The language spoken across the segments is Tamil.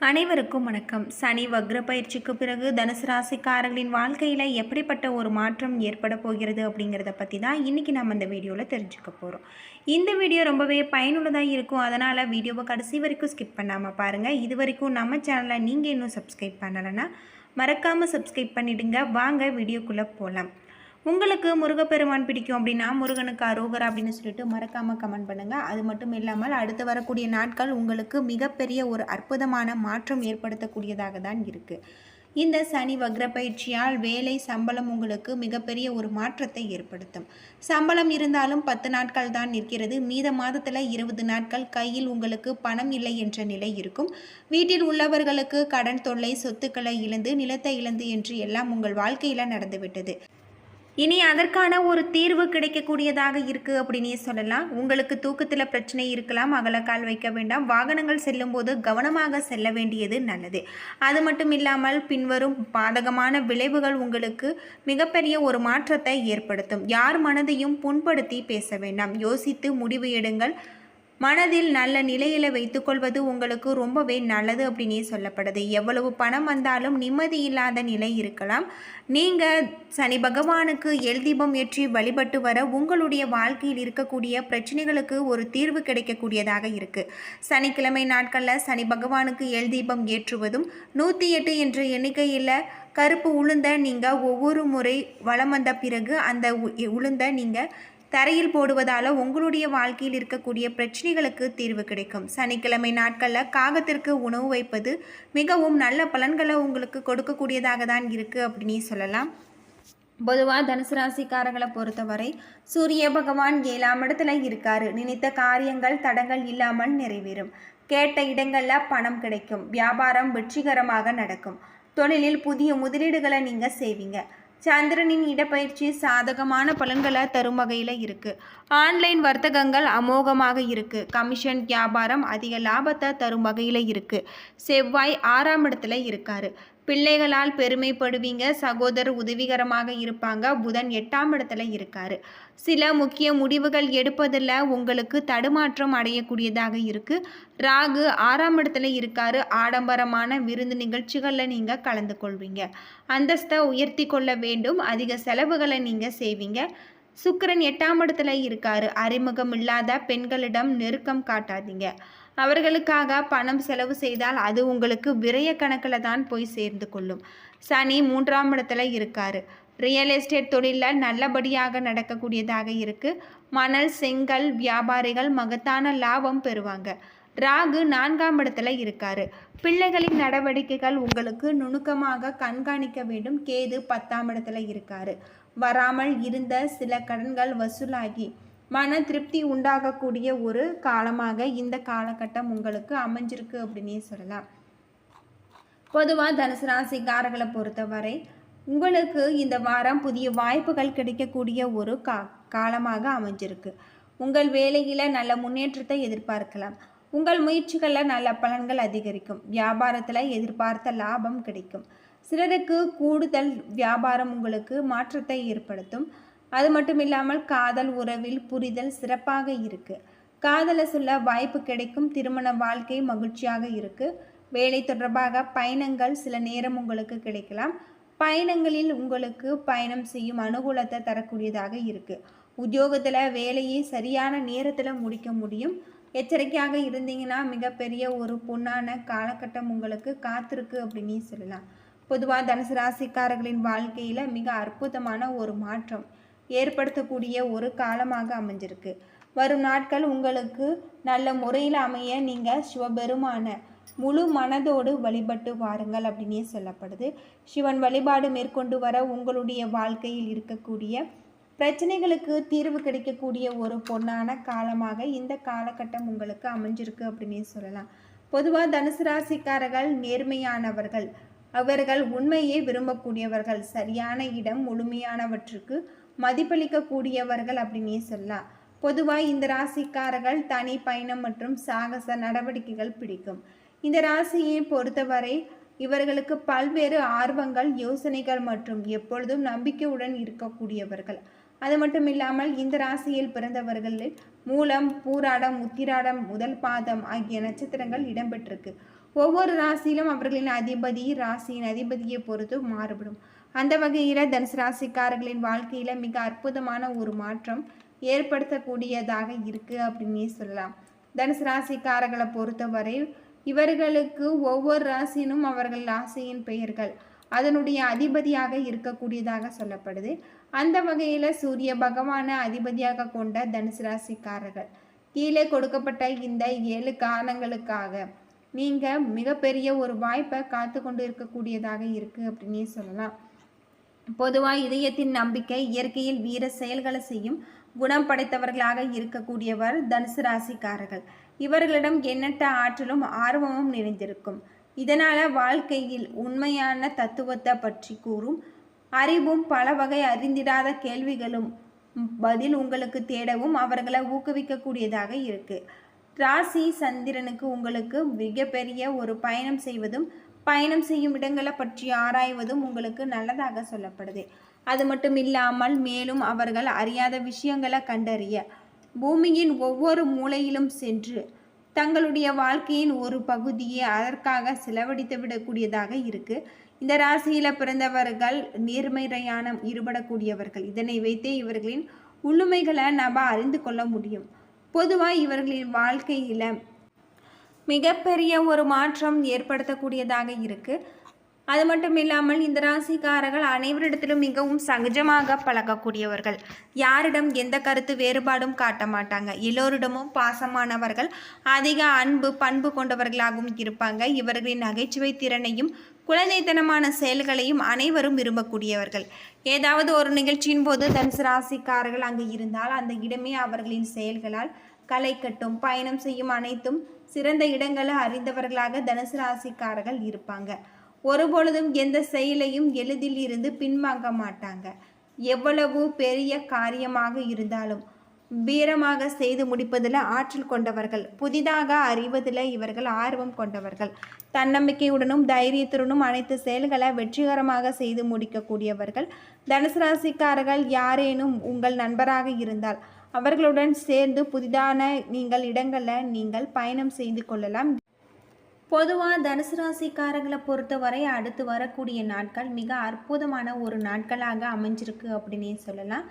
அனைவருக்கும் வணக்கம். சனி வக்ர பயிற்சிக்கு பிறகு தனுசு ராசிக்காரர்களின் வாழ்க்கையில் எப்படிப்பட்ட ஒரு மாற்றம் ஏற்பட போகிறது அப்படிங்கிறத பற்றி தான் இன்றைக்கி நம்ம இந்த வீடியோவில் தெரிஞ்சுக்க போகிறோம் இந்த வீடியோ ரொம்பவே பயனுள்ளதாக இருக்கும். அதனால் வீடியோவை கடைசி வரைக்கும் ஸ்கிப் பண்ணாமல் பாருங்கள் இது வரைக்கும் நம்ம சேனலை நீங்கள் இன்னும் சப்ஸ்கிரைப் பண்ணலைன்னா மறக்காமல் சப்ஸ்கிரைப் பண்ணிவிடுங்க வாங்க வீடியோக்குள்ளே போகலாம் உங்களுக்கு முருகப்பெருமான் பிடிக்கும் அப்படின்னா முருகனுக்கு அரோகரா அப்படின்னு சொல்லிட்டு மறக்காமல் கமெண்ட் பண்ணுங்கள் அது மட்டும் இல்லாமல் அடுத்து வரக்கூடிய நாட்கள் உங்களுக்கு மிகப்பெரிய ஒரு அற்புதமான மாற்றம் ஏற்படுத்தக்கூடியதாக தான் இருக்குது இந்த சனி வக்ர பயிற்சியால் வேலை சம்பளம் உங்களுக்கு மிகப்பெரிய ஒரு மாற்றத்தை ஏற்படுத்தும். சம்பளம் இருந்தாலும் பத்து நாட்கள் தான் நிற்கிறது. மீத மாதத்தில் இருபது நாட்கள் கையில் உங்களுக்கு பணம் இல்லை என்ற நிலை இருக்கும். வீட்டில் உள்ளவர்களுக்கு கடன் தொல்லை சொத்துக்களை இழந்து நிலத்தை இழந்து என்று எல்லாம் உங்கள் வாழ்க்கையில் நடந்துவிட்டது. இனி அதற்கான ஒரு தீர்வு கிடைக்கக்கூடியதாக இருக்குது அப்படின்னே சொல்லலாம். உங்களுக்கு தூக்கத்தில் பிரச்சனை இருக்கலாம் அகலக்கால் வைக்க வேண்டாம். வாகனங்கள் செல்லும்போது கவனமாக செல்ல வேண்டியது நல்லது. அது மட்டும் இல்லாமல் பின்வரும் பாதகமான விளைவுகள் உங்களுக்கு மிகப்பெரிய ஒரு மாற்றத்தை ஏற்படுத்தும். யார் மனதையும் புண்படுத்தி பேச வேண்டாம். யோசித்து முடிவு எடுங்கள். மனதில் நல்ல நிலையில் வைத்துக்கொள்வது உங்களுக்கு ரொம்பவே நல்லது அப்படின்னே சொல்லப்படுது. எவ்வளவு பணம் வந்தாலும் நிம்மதி இல்லாத நிலை இருக்கலாம். நீங்கள் சனி பகவானுக்கு எல்தீபம் ஏற்றி வழிபட்டு வர உங்களுடைய வாழ்க்கையில் இருக்கக்கூடிய பிரச்சனைகளுக்கு ஒரு தீர்வு கிடைக்கக்கூடியதாக இருக்குது சனிக்கிழமை நாட்களில் சனி பகவானுக்கு எல்தீபம் ஏற்றுவதும் நூற்றி எட்டு என்ற எண்ணிக்கையில் கருப்பு உளுந்த நீங்கள் ஒவ்வொரு முறை வலம் வந்த பிறகு அந்த உளுந்த நீங்கள் தரையில் போடுவதால் உங்களுடைய வாழ்க்கையில் இருக்கக்கூடிய பிரச்சனைகளுக்கு தீர்வு கிடைக்கும். சனிக்கிழமை நாட்களில் காகத்திற்கு உணவு வைப்பது மிகவும் நல்ல பலன்களை உங்களுக்கு கொடுக்கக்கூடியதாக தான் இருக்குது அப்படின்னு சொல்லலாம். பொதுவாக தனுசு ராசிக்காரங்களை பொறுத்தவரை சூரிய பகவான் ஏழாம் இடத்துல இருக்காரு. நினைத்த காரியங்கள் தடங்கள் இல்லாமல் நிறைவேறும். கேட்ட இடங்களில் பணம் கிடைக்கும். வியாபாரம் வெற்றிகரமாக நடக்கும். தொழிலில் புதிய முதலீடுகளை நீங்கள் செய்வீங்க. சந்திரனின் இடப்பயிற்சி சாதகமான பலன்களை தரும் வகையில் இருக்குது ஆன்லைன் வர்த்தகங்கள் அமோகமாக இருக்குது கமிஷன் வியாபாரம் அதிக லாபத்தை தரும் வகையில் இருக்குது செவ்வாய் ஆறாம் இடத்துல இருக்காரு. பிள்ளைகளால் பெருமைப்படுவீங்க சகோதரர் உதவிகரமாக இருப்பாங்க புதன் எட்டாம் இடத்துல இருக்காரு. சில முக்கிய முடிவுகள் எடுப்பதில் உங்களுக்கு தடுமாற்றம் அடையக்கூடியதாக இருக்கு. ராகு ஆறாம் இடத்துல இருக்காரு ஆடம்பரமான விருந்து நிகழ்ச்சிகளில் நீங்கள் கலந்து கொள்வீங்க. அந்தஸ்தை உயர்த்தி கொள்ள வேண்டும் அதிக செலவுகளை நீங்கள் செய்வீங்க. சுக்கரன் எட்டாம் இடத்துல இருக்காரு அறிமுகம் இல்லாத பெண்களிடம் நெருக்கம் காட்டாதீங்க. அவர்களுக்காக பணம் செலவு செய்தால் அது உங்களுக்கு விரய கணக்கில் தான் போய் சேர்ந்து கொள்ளும். சனி மூன்றாம் இடத்துல இருக்காரு. ரியல் எஸ்டேட் தொழிலில் நல்லபடியாக நடக்கக்கூடியதாக இருக்குது மணல் செங்கல் வியாபாரிகள் மகத்தான லாபம் பெறுவாங்க. ராகு நான்காம் இடத்துல இருக்காரு. பிள்ளைகளின் நடவடிக்கைகள் உங்களுக்கு நுணுக்கமாக கண்காணிக்க வேண்டும். கேது பத்தாம் இடத்துல இருக்காரு. வராமல் இருந்த சில கடன்கள் வசூலாகி மன திருப்தி உண்டாகக்கூடிய ஒரு காலமாக இந்த காலகட்டம் உங்களுக்கு அமைஞ்சிருக்கு அப்படின்னே சொல்லலாம். பொதுவாக தனுசு ராசிக்காரர்களை பொறுத்தவரை உங்களுக்கு இந்த வாரம் புதிய வாய்ப்புகள் கிடைக்கக்கூடிய ஒரு கா காலமாக அமைஞ்சிருக்கு. உங்கள் வேலையில் நல்ல முன்னேற்றத்தை எதிர்பார்க்கலாம். உங்கள் முயற்சிகளில் நல்ல பலன்கள் அதிகரிக்கும். வியாபாரத்தில் எதிர்பார்த்த லாபம் கிடைக்கும். சிலருக்கு கூடுதல் வியாபாரம் உங்களுக்கு மாற்றத்தை ஏற்படுத்தும். அது மட்டும் இல்லாமல் காதல் உறவில் புரிதல் சிறப்பாக இருக்கு. காதலை சொல்ல வாய்ப்பு கிடைக்கும் திருமண வாழ்க்கை மகிழ்ச்சியாக இருக்கு. வேலை தொடர்பாக பயணங்கள் சில நேரம் உங்களுக்கு கிடைக்கலாம். பயணங்களில் உங்களுக்கு பயணம் செய்யும் அனுகூலத்தை தரக்கூடியதாக இருக்கு. உத்தியோகத்தில் வேலையை சரியான நேரத்தில் முடிக்க முடியும். எச்சரிக்கையாக இருந்தீங்கன்னா மிகப்பெரிய ஒரு பொன்னான காலகட்டம் உங்களுக்கு காத்திருக்கு அப்படின்னு சொல்லலாம். பொதுவாக தனுசு ராசிக்காரர்களின் வாழ்க்கையில் மிக அற்புதமான ஒரு மாற்றம். ஏற்படுத்தக்கூடிய ஒரு காலமாக அமைஞ்சிருக்கு. வரும் நாட்கள் உங்களுக்கு நல்ல முறையில் அமைய நீங்கள் சிவபெருமான முழு மனதோடு வழிபட்டு வாருங்கள் அப்படின்னே சொல்லப்படுது. சிவன் வழிபாடு மேற்கொண்டு வர உங்களுடைய வாழ்க்கையில் இருக்கக்கூடிய பிரச்சனைகளுக்கு தீர்வு கிடைக்கக்கூடிய ஒரு பொன்னான காலமாக இந்த காலகட்டம் உங்களுக்கு அமைஞ்சிருக்கு அப்படின்னே சொல்லலாம். பொதுவாக தனுசு ராசிக்காரர்கள் நேர்மையானவர்கள். அவர்கள் உண்மையை விரும்பக்கூடியவர்கள். சரியான இடம் முழுமையானவற்றுக்கு மதிப்பளிக்கக்கூடியவர்கள் அப்படின்னே சொல்லலாம். பொதுவாக இந்த ராசிக்காரர்கள் தனி பயணம் மற்றும் சாகச நடவடிக்கைகள் பிடிக்கும். இந்த ராசியை பொறுத்தவரை இவர்களுக்கு பல்வேறு ஆர்வங்கள் யோசனைகள் மற்றும் எப்பொழுதும் நம்பிக்கையுடன் இருக்கக்கூடியவர்கள். அது மட்டும் இல்லாமல் இந்த ராசியில் பிறந்தவர்களில் மூலம் பூராடம் உத்திராடம் முதல் பாதம் ஆகிய நட்சத்திரங்கள் இடம்பெற்றிருக்கு. ஒவ்வொரு ராசியிலும் அவர்களின் அதிபதி ராசியின் அதிபதியை பொறுத்து மாறுபடும். அந்த வகையில் தனுசு ராசிக்காரர்களின் வாழ்க்கையில் மிக அற்புதமான ஒரு மாற்றம் ஏற்படுத்தக்கூடியதாக இருக்குது அப்படின்னே சொல்லலாம். தனுசு ராசிக்காரர்களை பொறுத்தவரை இவர்களுக்கு ஒவ்வொரு ராசியினும் அவர்கள் ராசியின் பெயர்கள் அதனுடைய அதிபதியாக இருக்கக்கூடியதாக சொல்லப்படுது. அந்த வகையில் சூரிய பகவானை அதிபதியாக கொண்ட தனுசு ராசிக்காரர்கள் கீழே கொடுக்கப்பட்ட இந்த ஏழு காரணங்களுக்காக நீங்கள் மிகப்பெரிய ஒரு வாய்ப்பை காத்து கொண்டு இருக்கக்கூடியதாக இருக்குது அப்படின்னே சொல்லலாம். பொதுவாக இதயத்தின் நம்பிக்கை இயற்கையில் வீர செயல்களை செய்யும் குணம் படைத்தவர்களாக இருக்கக்கூடியவர் தனுசு ராசிக்காரர்கள். இவர்களிடம் எண்ணற்ற ஆற்றலும் ஆர்வமும் நிறைந்திருக்கும். இதனால் வாழ்க்கையில் உண்மையான தத்துவத்தை பற்றி கூறும் அறிவும் பல வகை அறிந்திடாத கேள்விகளும் பதில் உங்களுக்கு தேடவும் அவர்களை ஊக்குவிக்கக்கூடியதாக இருக்கு. ராசி சந்திரனுக்கு உங்களுக்கு மிகப்பெரிய ஒரு பயணம் செய்வதும் பயணம் செய்யும் இடங்களை பற்றி ஆராய்வதும் உங்களுக்கு நல்லதாக சொல்லப்படுது. அது மட்டும் இல்லாமல் மேலும் அவர்கள் அறியாத விஷயங்களை கண்டறிய பூமியின் ஒவ்வொரு மூலையிலும் சென்று தங்களுடைய வாழ்க்கையின் ஒரு பகுதியை அதற்காக செலவழித்து விடக்கூடியதாக இருக்கு. இந்த ராசியில் பிறந்தவர்கள் நேர்மையான ஈடுபடக்கூடியவர்கள். இதனை வைத்தே இவர்களின் உள்ளுமைகளை நாம் அறிந்து கொள்ள முடியும். பொதுவாக இவர்களின் வாழ்க்கையில் மிகப்பெரிய ஒரு மாற்றம் ஏற்படுத்தக்கூடியதாக இருக்குது அது மட்டும் இல்லாமல் இந்த ராசிக்காரர்கள் அனைவரிடத்திலும் மிகவும் சகஜமாக பழகக்கூடியவர்கள். யாரிடம் எந்த கருத்து வேறுபாடும் காட்ட மாட்டாங்க. எல்லோரிடமும் பாசமானவர்கள் அதிக அன்பு பண்பு கொண்டவர்களாகவும் இருப்பாங்க. இவர்களின் நகைச்சுவை திறனையும் குழந்தைத்தனமான செயல்களையும் அனைவரும் விரும்பக்கூடியவர்கள். ஏதாவது ஒரு நிகழ்ச்சியின் போது தனுசு ராசிக்காரர்கள் அங்கு இருந்தால் அந்த இடமே அவர்களின் செயல்களால் களை கட்டும் பயணம் செய்யும் அனைத்தும் சிறந்த இடங்களை அறிந்தவர்களாக தனுசு ராசிக்காரர்கள் இருப்பாங்க. ஒருபொழுதும் எந்த செயலையும் எளிதில் இருந்து பின்வாங்க மாட்டாங்க. எவ்வளவு பெரிய காரியமாக இருந்தாலும் வீரமாக செய்து முடிப்பதில் ஆற்றல் கொண்டவர்கள் புதிதாக அறிவதில் இவர்கள் ஆர்வம் கொண்டவர்கள். தன்னம்பிக்கையுடனும் தைரியத்துடனும் அனைத்து செயல்களை வெற்றிகரமாக செய்து முடிக்கக்கூடியவர்கள் தனுசு ராசிக்காரர்கள் யாரேனும் உங்கள் நண்பராக இருந்தால் அவர்களுடன் சேர்ந்து புதிதான நீங்கள் இடங்களில் நீங்கள் பயணம் செய்து கொள்ளலாம். பொதுவாக தனுசு ராசிக்காரங்களை பொறுத்தவரை அடுத்து வரக்கூடிய நாட்கள் மிக அற்புதமான ஒரு நாட்களாக அமைஞ்சிருக்கு அப்படின்னே சொல்லலாம்.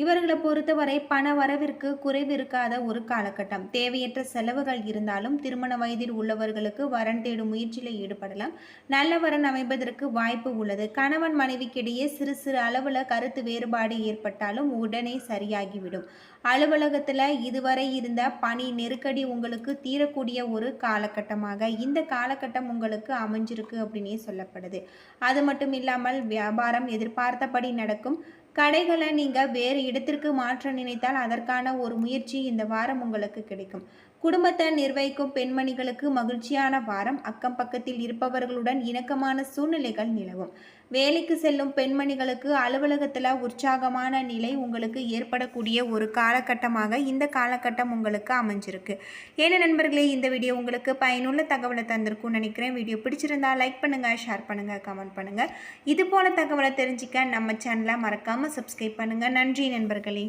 இவர்களை பொறுத்தவரை பண வரவிற்கு குறைவு இருக்காத ஒரு காலகட்டம். தேவையற்ற செலவுகள் இருந்தாலும் திருமண வயதில் உள்ளவர்களுக்கு வரன் தேடும் முயற்சியில் ஈடுபடலாம். நல்ல வரன் அமைப்பதற்கு வாய்ப்பு உள்ளது. கணவன் மனைவிக்கிடையே சிறு சிறு அளவில் கருத்து வேறுபாடு ஏற்பட்டாலும் உடனே சரியாகிவிடும். அலுவலகத்தில் இதுவரை இருந்த பணி நெருக்கடி உங்களுக்கு தீரக்கூடிய ஒரு காலகட்டமாக இந்த காலகட்டம் உங்களுக்கு அமைஞ்சிருக்கு அப்படின்னே சொல்லப்படுது. அது மட்டும் இல்லாமல் வியாபாரம் எதிர்பார்த்தபடி நடக்கும். கடைகளை நீங்கள் வேறு இடத்திற்கு மாற்ற நினைத்தால் அதற்கான ஒரு முயற்சி இந்த வாரம் உங்களுக்கு கிடைக்கும். குடும்பத்தை நிர்வகிக்கும் பெண்மணிகளுக்கு மகிழ்ச்சியான வாரம். அக்கம் பக்கத்தில் இருப்பவர்களுடன் இணக்கமான சூழ்நிலைகள் நிலவும். வேலைக்கு செல்லும் பெண்மணிகளுக்கு அலுவலகத்தில் உற்சாகமான நிலை உங்களுக்கு ஏற்படக்கூடிய ஒரு காலகட்டமாக இந்த காலகட்டம் உங்களுக்கு அமைஞ்சிருக்கு. ஏன்னா நண்பர்களே இந்த வீடியோ உங்களுக்கு பயனுள்ள தகவலை தந்திருக்கும்னு நினைக்கிறேன். வீடியோ பிடிச்சிருந்தா லைக் பண்ணுங்கள் ஷேர் பண்ணுங்கள் கமெண்ட் பண்ணுங்கள் இது போல தகவலை தெரிஞ்சிக்க நம்ம சேனலை மறக்காமல் சப்ஸ்கிரைப் பண்ணுங்கள் நன்றி நண்பர்களே.